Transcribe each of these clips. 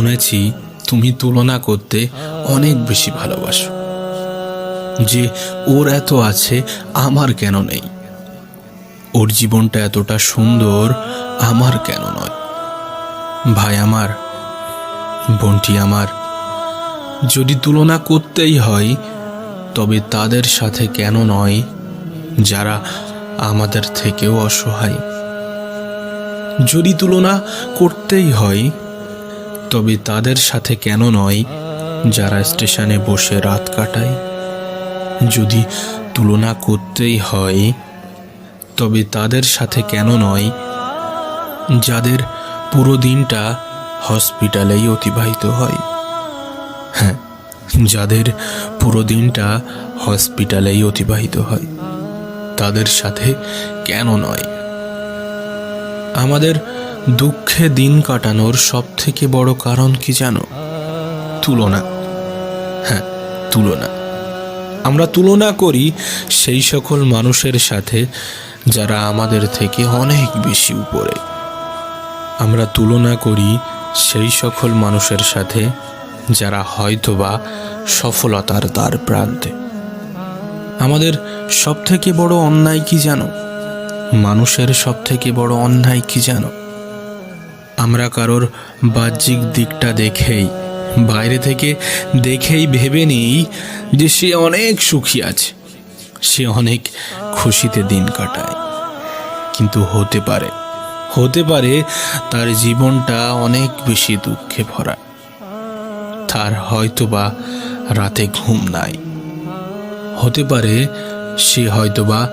শুনেছি তুমি তুলনা করতে অনেক বেশি ভালোবাসো। যে ওর এত আছে, আমার কেন নেই? ওর জীবনটা এতটা সুন্দর, আমার কেন নয়? ভাই আমার, বোনটি আমার, যদি তুলনা করতেই হয়, তবে তাদের সাথে কেন নয়? যারা আমাদের থেকেও অসহায়। যদি তুলনা করতেই হয় তবে তাদের সাথে কেন নয় যারা স্টেশনে বসে রাত কাটায়? যদি তুলনা করতেই হয়, তবে তাদের সাথে কেন নয়? যাদের পুরো দিনটা হসপিটালেই অতিবাহিত হয়। হ্যাঁ যাদের পুরো দিনটা হসপিটালেই অতিবাহিত হয়, তাদের সাথে কেন নয়? আমাদের দুঃখে দিন কাটানোর সব থেকে বড় কারণ কি জানো? তুলনা। হ্যাঁ তুলনা। আমরা তুলনা করি সেই সকল মানুষের সাথে যারা আমাদের থেকে অনেক বেশি উপরে। আমরা তুলনা করি সেই সকল মানুষের সাথে যারা হয়তোবা সফলতার দ্বার প্রান্তে। আমাদের সব থেকে বড় অন্যায় কি জানো? মানুষের সব থেকে বড় অন্যায় কি জানো? আমরা কারোর বাহ্যিক দিকটা দেখেই, বাইরে থেকে দেখেই ভেবে নিই যে সে অনেক সুখী আছে। সে অনেক খুশিতে দিন কাটায়। কিন্তু হতে পারে হতে পারে তার জীবনটা অনেক বেশি দুঃখে ভরা। তার হয়তোবা রাতে ঘুম নাই। হতে পারে সে হয়তোবা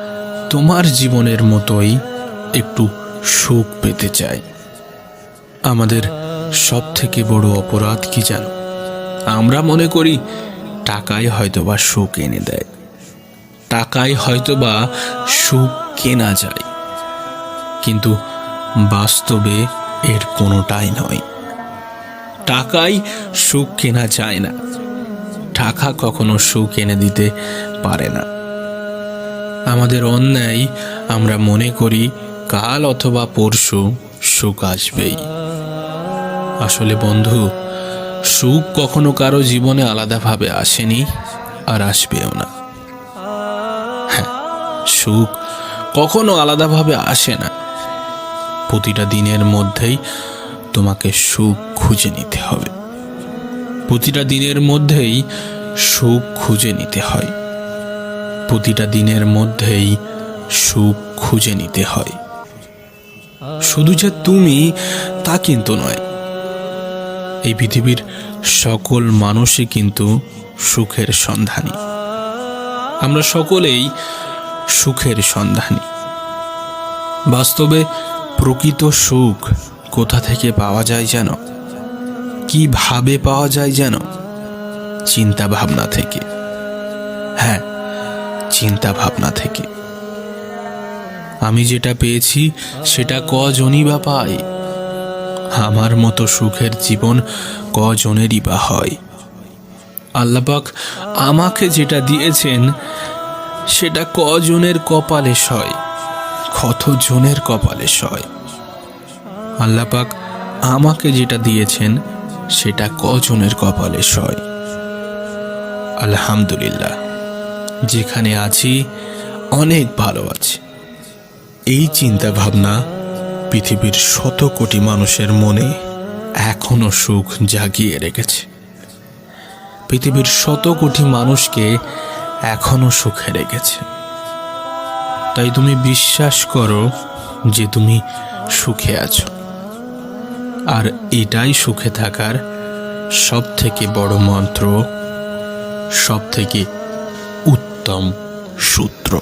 তোমার জীবনের মতোই একটু সুখ পেতে চাই। আমাদের সব থেকে বড় অপরাধ কি জানো? আমরা মনে করি টাকায় হয়তোবা সুখ এনে দেয়। টাকায় হয়তোবা সুখ কেনা যায়। কিন্তু বাস্তবে এর কোনোটাই নয়। টাকায় সুখ কেনা যায় না। টাকা কখনো সুখ এনে দিতে পারে না। আমাদের অন্যায় আমরা মনে করি কাল অথবা পরশু সুখ আসবেই। আসলে বন্ধু, সুখ কখনো কারও জীবনে আলাদাভাবে আসেনি আর আসবেও না। হ্যাঁ সুখ কখনো আলাদাভাবে আসে না। প্রতিটা দিনের মধ্যেই তোমাকে সুখ খুঁজে নিতে হবে। প্রতিটা দিনের মধ্যেই সুখ খুঁজে নিতে হয়। প্রতিটা দিনের মধ্যেই সুখ খুঁজে নিতে হয়। শুধু যে তুমি, তা কিন্তু নয়। এই পৃথিবীর সকল মানুষই কিন্তু সুখের সন্ধানী। আমরা সকলেই সুখের সন্ধানী। বাস্তবে প্রকৃত সুখ কোথা থেকে পাওয়া যায় যেন? কীভাবে পাওয়া যায় যেন? চিন্তা ভাবনা থেকে। চিন্তা ভাবনা থেকে। আমি যেটা পেয়েছি, সেটা কজনই বা পায়। আমার মতো সুখের জীবন কজনেরই বা হয়। আল্লাপাক আমাকে যেটা দিয়েছেন, সেটা কজনের কপালে সয় কত জনের কপালে সয়। আল্লাপাক আমাকে যেটা দিয়েছেন, সেটা কজনের কপালে সয়। আলহামদুলিল্লাহ। যেখানে আছি, অনেক ভালো আছি। এই চিন্তা ভাবনা পৃথিবীর শত কোটি মানুষের মনে এখনও সুখ জাগিয়ে রেখেছে। পৃথিবীর শত কোটি মানুষকে এখনও সুখে রেখেছে। তাই তুমি বিশ্বাস করো যে তুমি সুখে আছো। আর এটাই সুখে থাকার সব থেকে বড় মন্ত্র সব থেকে সপ্তম সূত্র।